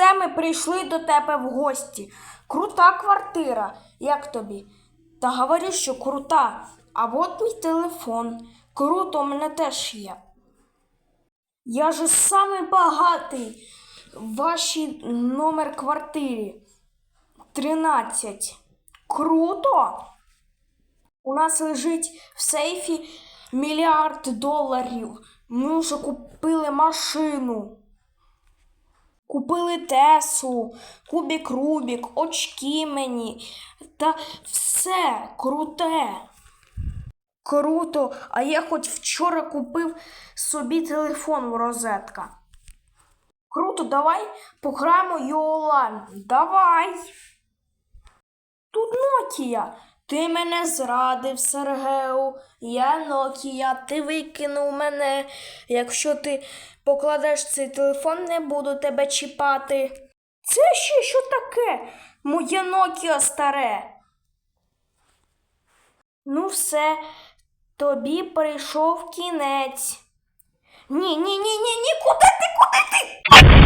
Все, ми прийшли до тебе в гості. Крута квартира. Як тобі? Та говорю, що крута. А от мій телефон. Круто, у мене теж є. Я же самий багатий в номер квартирі. 13. Круто! У нас лежить в сейфі мільярд доларів. Ми вже купили машину. Купили Теслу, кубік Рубік, очки мені. Та все круте. Круто, а я хоч вчора купив собі телефон в розетка. Круто, давай пограємо Йолан. Давай. Тут Нокія. Ти мене зрадив, Сергею. Я Нокія, ти викинув мене. Якщо ти покладеш цей телефон, не буду тебе чіпати. Це ще що таке? Моє Нокія старе. Ну, все, тобі прийшов кінець. Ні, ні, ні, ні, ні, куди ти, куди ти?